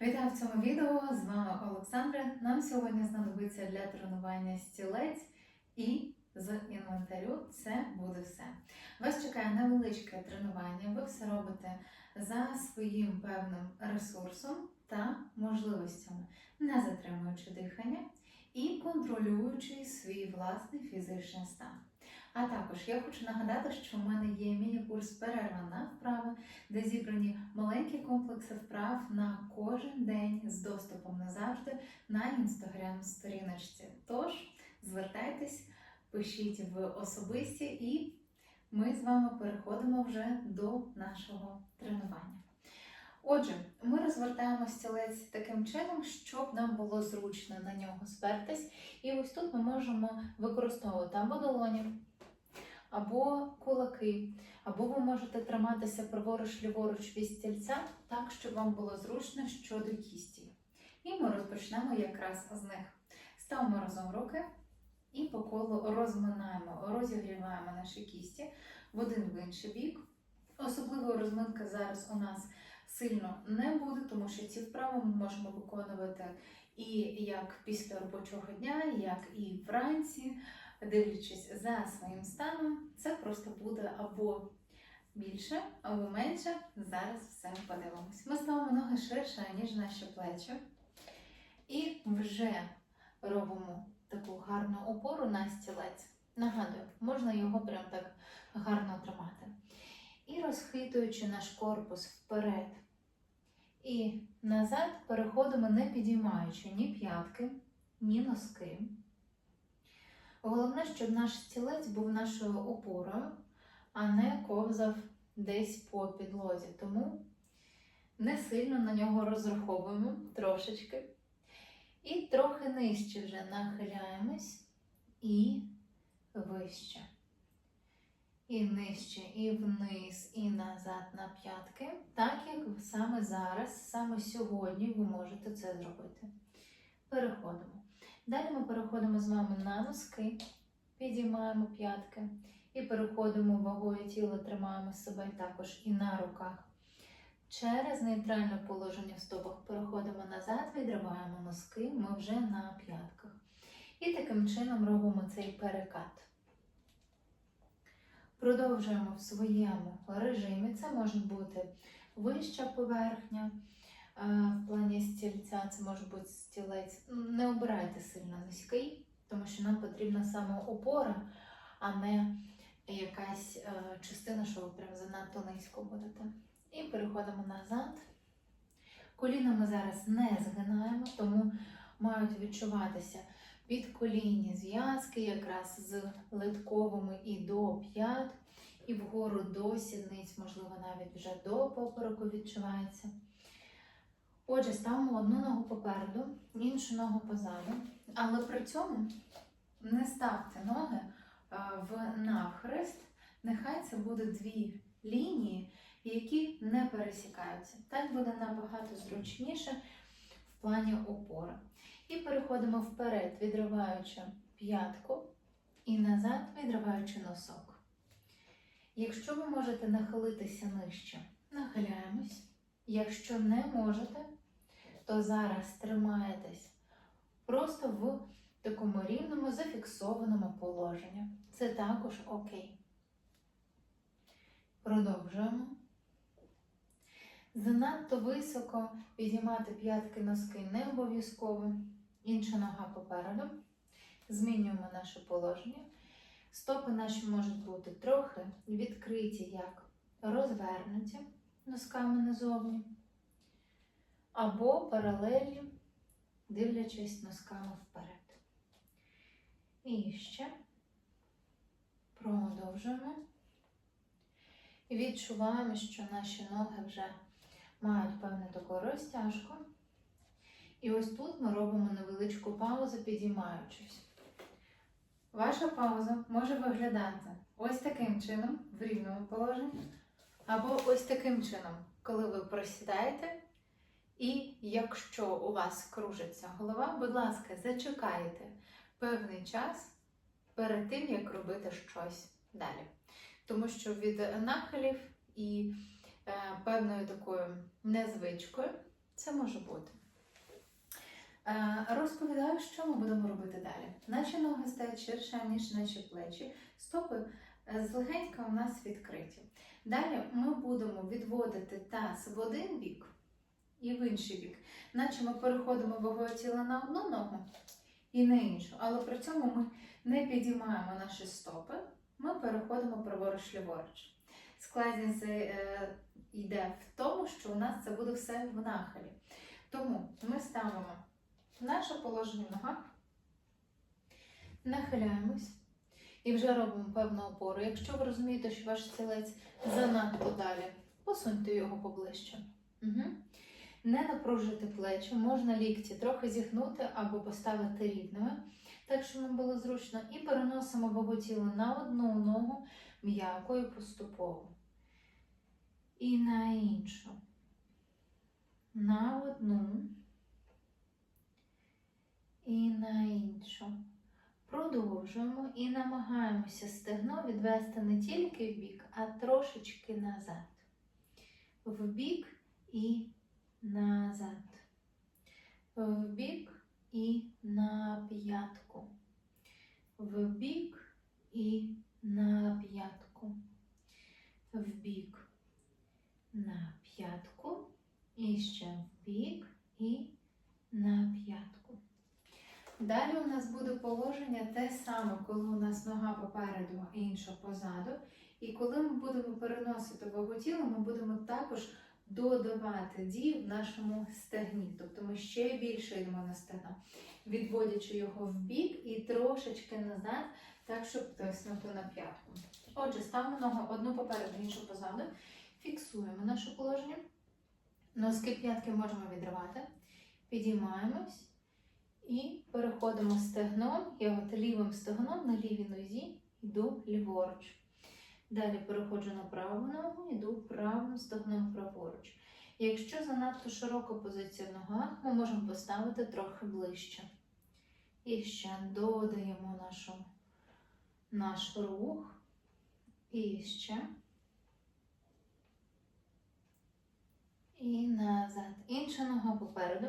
Вітаю в цьому відео. З вами Олександра. Нам сьогодні знадобиться для тренування стілець і з інвентарю це буде все. Вас чекає невеличке тренування. Ви все робите за своїм певним ресурсом та можливостями, не затримуючи дихання і контролюючи свій власний фізичний стан. А також я хочу нагадати, що в мене є міні-курс перерва на вправи, де зібрані маленькі комплекси вправ на кожен день з доступом назавжди на інстаграм-сторіночці. Тож звертайтесь, пишіть в особисті, і ми з вами переходимо вже до нашого тренування. Отже, ми розвертаємо стілець таким чином, щоб нам було зручно на нього спертись. І ось тут ми можемо використовувати або долоні, або кулаки, або ви можете триматися праворуч ліворуч від стільця, так, щоб вам було зручно щодо кісті. І ми розпочнемо якраз з них. Ставимо разом руки і по колу розминаємо, розігріваємо наші кісті в один в інший бік. Особливої розминки зараз у нас сильно не буде, тому що ці вправи ми можемо виконувати і як після робочого дня, як і вранці, дивлячись за своїм станом, це просто буде або більше, або менше. Зараз все подивимось. Ми ставимо ноги ширше, ніж наші плечі. І вже робимо таку гарну опору на стілець. Нагадую, можна його прям так гарно тримати. І розхитуючи наш корпус вперед і назад, переходимо не підіймаючи ні п'ятки, ні носки. Головне, щоб наш стілець був нашою опорою, а не ковзав десь по підлозі. Тому не сильно на нього розраховуємо трошечки. І трохи нижче вже нахиляємось і вище. І нижче, і вниз, і назад на п'ятки, так як саме зараз, саме сьогодні ви можете це зробити. Переходимо. Далі ми переходимо з вами на носки, підіймаємо п'ятки і переходимо вагою тіла, тримаємо себе також і на руках. Через нейтральне положення в стопах переходимо назад, відриваємо носки, ми вже на п'ятках. І таким чином робимо цей перекат. Продовжуємо в своєму режимі. Це може бути вища поверхня. В плані стільця це може бути стілець. Не обирайте сильно низький, тому що нам потрібна саме опора, а не якась е, частина, що ви прям занадто низько будете. І переходимо назад. Коліна ми зараз не згинаємо, тому мають відчуватися підколінні зв'язки, якраз з литковими і до п'ят, і вгору до сідниць, можливо, навіть вже до попереку відчувається. Отже, ставимо одну ногу попереду, іншу ногу позаду, але при цьому не ставте ноги е, в навхрест, нехай це буде дві лінії, які не пересікаються. Так буде набагато зручніше в плані опори. І переходимо вперед, відриваючи п'ятку і назад, відриваючи носок. Якщо ви можете нахилитися нижче, нахиляємось. Якщо не можете, то зараз тримаєтесь просто в такому рівному зафіксованому положенні. Це також окей. Продовжуємо. Занадто високо підіймати п'ятки носки не обов'язково. Інша нога попереду. Змінюємо наше положення. Стопи наші можуть бути трохи відкриті, як розвернуті носками назовні, або паралельні, дивлячись носками вперед. І ще продовжуємо. І відчуваємо, що наші ноги вже мають певну таку розтяжку. І ось тут ми робимо невеличку паузу, підіймаючись. Ваша пауза може виглядати ось таким чином, в рівному положенні, або ось таким чином, коли ви просідаєте. І якщо у вас кружиться голова, будь ласка, зачекайте певний час перед тим, як робити щось далі. Тому що від нахилів і е, певною такою незвичкою Це може бути. Е, Розповідаю, що ми будемо робити далі. Наші ноги стають ширше, ніж наші плечі. Стопи е, злегенька у нас відкриті. Далі ми будемо відводити таз в один бік і в інший бік. Наче ми переходимо вагою тіла на одну ногу і на іншу. Але при цьому ми не підіймаємо наші стопи, ми переходимо праворуч ліворуч. Складність е, йде в тому, що у нас це буде все в нахилі. Тому ми ставимо наше положення нога, нахиляємось і вже робимо певну опору. Якщо ви розумієте, що ваш стілець занадто далі, посуньте його поближче. Угу. Не напружуйте плечі, можна лікті трохи зігнути або поставити рівними, так щоб вам було зручно. І переносимо вагу тіла на одну ногу м'яко і поступово. І на іншу. На одну і на іншу. Продовжуємо і намагаємося стегно відвести не тільки в бік, а трошечки назад. В бік і назад. В бік і на п'ятку. В бік і на п'ятку. В бік на п'ятку. І ще в бік і на п'ятку. Далі у нас буде положення те саме, коли у нас нога попереду, інша позаду. І коли ми будемо переносити вагу тіла, ми будемо також додавати дії в нашому стегні. Тобто ми ще більше йдемо на стегно, відводячи його в бік і трошечки назад, так, щоб тиснути на п'ятку. Отже, ставимо ногу одну попереду, іншу позаду, фіксуємо наше положення. Носки п'ятки можемо відривати, підіймаємось. І переходимо стегном, я от лівим стегном на лівій нозі йду ліворуч. Далі переходжу на праву ногу, йду правим стегном праворуч. Якщо занадто широка позиція в ногах, ми можемо поставити трохи ближче. І ще додаємо нашу, наш рух. І ще. І назад. Інша нога попереду.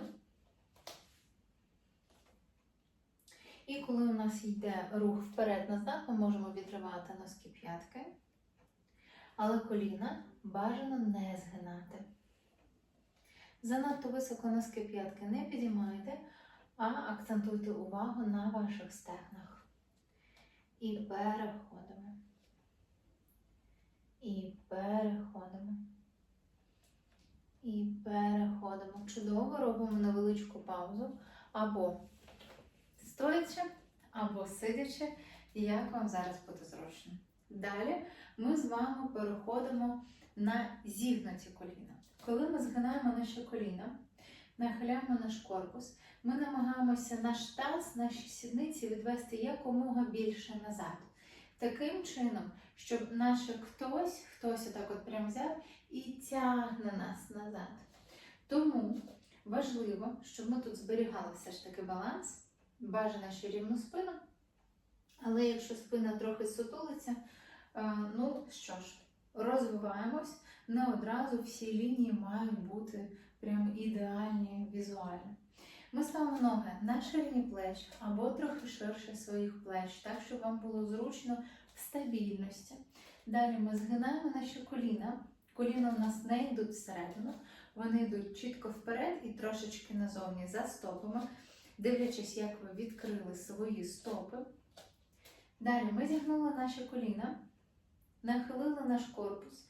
І коли у нас йде рух вперед-назад, ми можемо відривати носки п'ятки, але коліна бажано не згинати. Занадто високо носки п'ятки не підіймайте, а акцентуйте увагу на ваших стегнах. І переходимо. І переходимо. І переходимо. Чудово робимо невеличку паузу або стоячи або сидячи, як вам зараз буде зручно. Далі ми з вами переходимо на зігнуті коліна. Коли ми згинаємо наші коліна, нахиляємо наш корпус, ми намагаємося наш таз, наші сідниці відвести якомога більше назад. Таким чином, щоб наш хтось, хтось отак от прям взяв і тягне нас назад. Тому важливо, щоб ми тут зберігали все ж таки баланс. Бажано ще рівну спину. Але якщо спина трохи сутулиться, е, ну що ж, розвиваємось. Не одразу всі лінії мають бути прям ідеальні візуально. Ми ставимо ноги на ширині плеч або трохи ширше своїх плеч, так, щоб вам було зручно в стабільності. Далі ми згинаємо наші коліна. Коліна у нас не йдуть всередину, вони йдуть чітко вперед і трошечки назовні за стопами дивлячись, як ви відкрили свої стопи. Далі ми зігнули наші коліна, нахилили наш корпус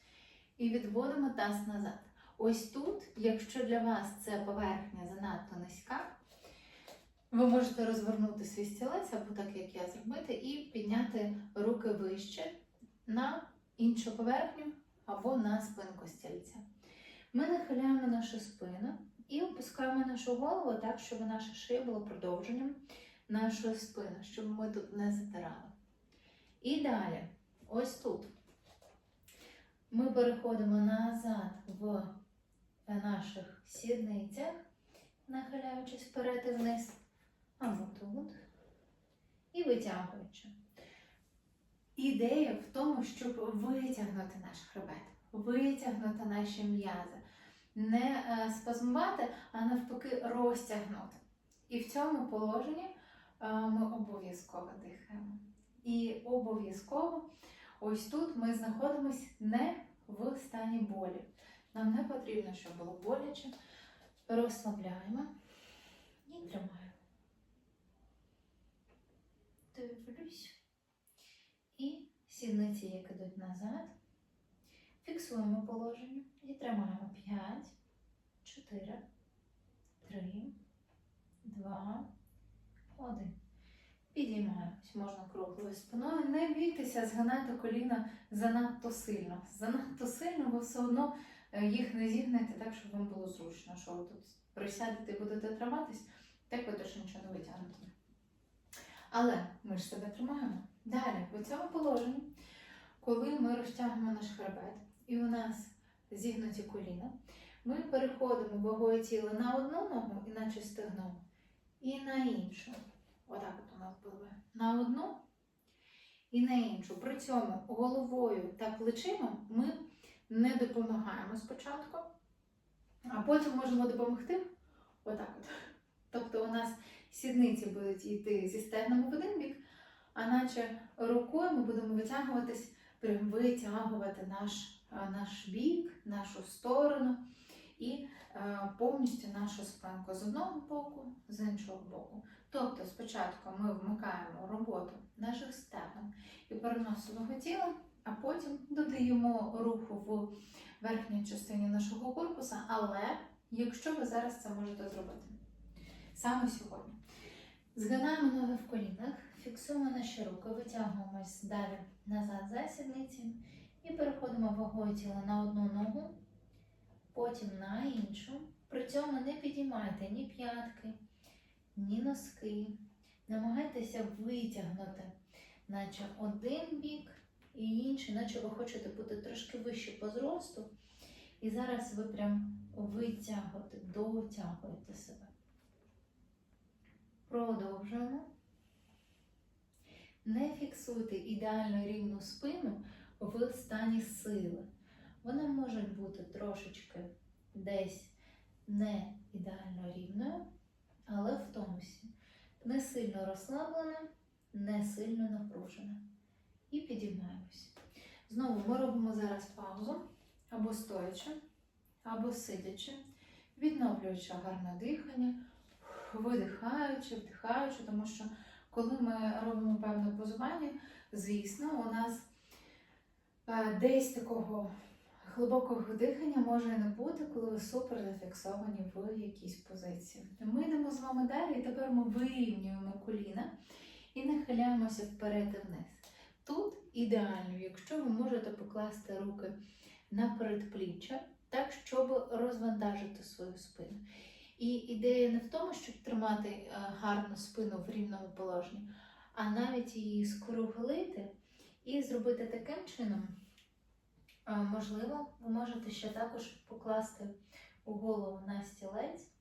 і відводимо таз назад. Ось тут, якщо для вас це поверхня занадто низька, ви можете розвернути свій стілець, або так, як я зробити, і підняти руки вище на іншу поверхню або на спинку стільця. Ми нахиляємо нашу спину. І опускаємо нашу голову так, щоб наша шия була продовженням нашої спини, щоб ми тут не затирали. І далі, ось тут, ми переходимо назад в наших сідницях, нахиляючись вперед і вниз, або тут, і витягуючи. Ідея в тому, щоб витягнути наш хребет, витягнути наші м'язи не е, спазмувати, а навпаки розтягнути. І в цьому положенні е, ми обов'язково дихаємо. І обов'язково ось тут ми знаходимося не в стані болі. Нам не потрібно, щоб було боляче. Розслабляємо і тримаємо. Дивлюсь. І сідниці, як ідуть назад. Фіксуємо положення і тримаємо 5, 4, 3, 2, 1. Підіймаємось, можна круглою спиною. Не бійтеся згинати коліна занадто сильно. Занадто сильно ви все одно е, їх не зігнете так, щоб вам було зручно. Що ви тут присядете і будете триматись, так ви точно нічого не витягнете. Але ми ж себе тримаємо. Далі, у цьому положенні, коли ми розтягуємо наш хребет і у нас зігнуті коліна, ми переходимо вагою тіла на одну ногу, іначе стегном, і на іншу. Отак от у нас буде. На одну і на іншу. При цьому головою та плечима ми не допомагаємо спочатку, а потім можемо допомогти. Отак от. Тобто у нас сідниці будуть йти зі стегнами в один бік, а наче рукою ми будемо витягуватись, прям витягувати наш, наш бік, нашу сторону і е, повністю нашу спинку з одного боку, з іншого боку. Тобто спочатку ми вмикаємо роботу наших стегон і переносимо тіла, а потім додаємо руху в верхній частині нашого корпуса, але якщо ви зараз це можете зробити саме сьогодні. Згинаємо ноги в колінах, фіксуємо наші руки, витягуємось далі назад за сідниці і переходимо вагою тіла на одну ногу, потім на іншу. При цьому не підіймайте ні п'ятки, ні носки. Намагайтеся витягнути, наче один бік і інший, наче ви хочете бути трошки вище по зросту. І зараз ви прям витягуєте, дотягуєте себе. Продовжуємо. Не фіксуйте ідеально рівну спину в стані сили. Вона може бути трошечки десь не ідеально рівною, але в тонусі. Не сильно розслаблена, не сильно напружена. І підіймаємось. Знову ми робимо зараз паузу або стоячи, або сидячи, відновлюючи гарне дихання видихаючи, вдихаючи, тому що коли ми робимо певне позування, звісно, у нас десь такого глибокого дихання може не бути, коли ви супер зафіксовані в якійсь позиції. Ми йдемо з вами далі, і тепер ми вирівнюємо коліна і нахиляємося вперед і вниз. Тут ідеально, якщо ви можете покласти руки на передпліччя, так, щоб розвантажити свою спину. І ідея не в тому, щоб тримати е, гарну спину в рівному положенні, а навіть її скруглити і зробити таким чином. Можливо, ви можете ще також покласти у голову на стілець.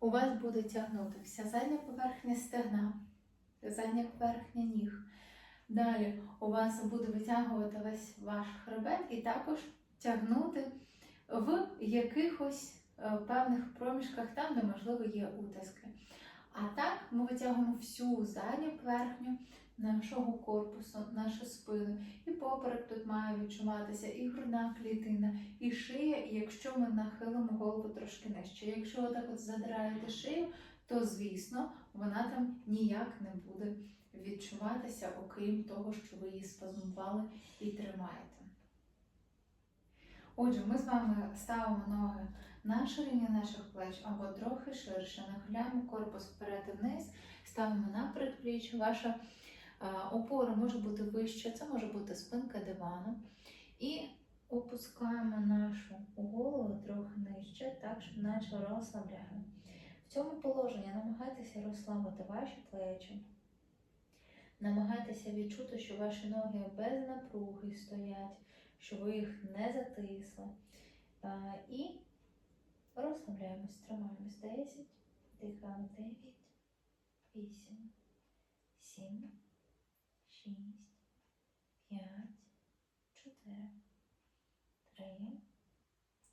У вас буде тягнути вся задня поверхня стегна, задня поверхня ніг. Далі у вас буде витягувати весь ваш хребет і також тягнути в якихось е, певних проміжках там, де можливо є утиски. А так ми витягуємо всю задню поверхню нашого корпусу, нашу спину. І поперек тут має відчуватися, і грудна клітина, і шия, і якщо ми нахилимо голову трошки нижче. Якщо ви так от задираєте шию, то звісно вона там ніяк не буде відчуватися, окрім того, що ви її спазмували і тримаєте. Отже, ми з вами ставимо ноги на ширині наших плеч або трохи ширше, нахиляємо корпус вперед і вниз, ставимо на передпліччя. Ваша опора може бути вища, це може бути спинка дивану. І опускаємо нашу голову трохи нижче, так, щоб наче розслабляємо. В цьому положенні намагайтеся розслабити ваші плечі. Намагайтеся відчути, що ваші ноги без напруги стоять, що ви їх не затисли. І розслабляємось, тримаємось 10, дихаємо 9, 8, 7, 6, 5, 4, 3,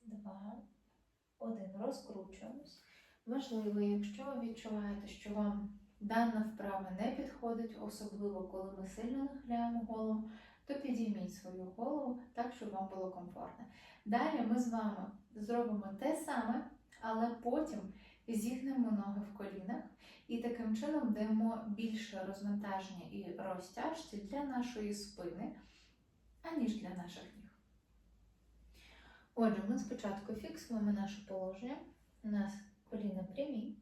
2, один. Розкручуємось. Можливо, якщо ви відчуваєте, що вам дана вправа не підходить, особливо коли ми сильно нахиляємо голову, то підійміть свою голову так, щоб вам було комфортно. Далі ми з вами зробимо те саме, але потім зігнемо ноги в колінах і таким чином даємо більше розвантаження і розтяжці для нашої спини, аніж для наших ніг. Отже, ми спочатку фіксуємо наше положення. У нас коліна прямі.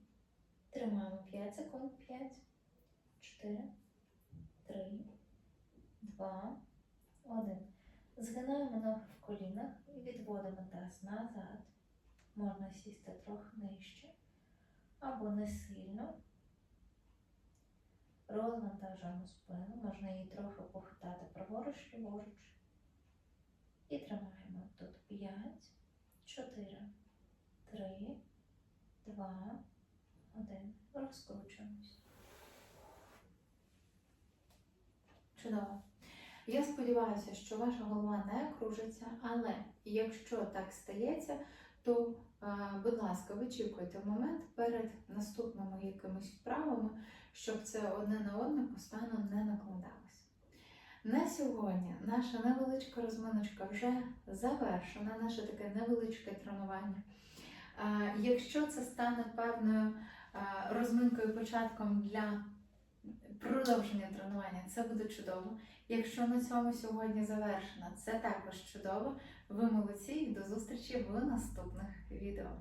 Тримаємо 5 секунд. 5, 4, 3, 2, 1. Згинаємо ноги в колінах і відводимо таз назад. Можна сісти трохи нижче або не сильно. Розвантажуємо спину, можна її трохи похитати праворуч, ліворуч. І тримаємо тут 5, 4, 3, 2, 1. Розкручуємось. Чудово. Я сподіваюся, що ваша голова не кружиться, але якщо так стається, то, будь ласка, вичікуйте момент перед наступними якимись вправами, щоб це одне на одне постійно не накладалось. На сьогодні наша невеличка розминочка вже завершена, наше таке невеличке тренування. Е, Якщо це стане певною е, розминкою початком для продовження тренування, це буде чудово. Якщо на цьому сьогодні завершено, це також чудово. Ви молодці і до зустрічі в наступних відео.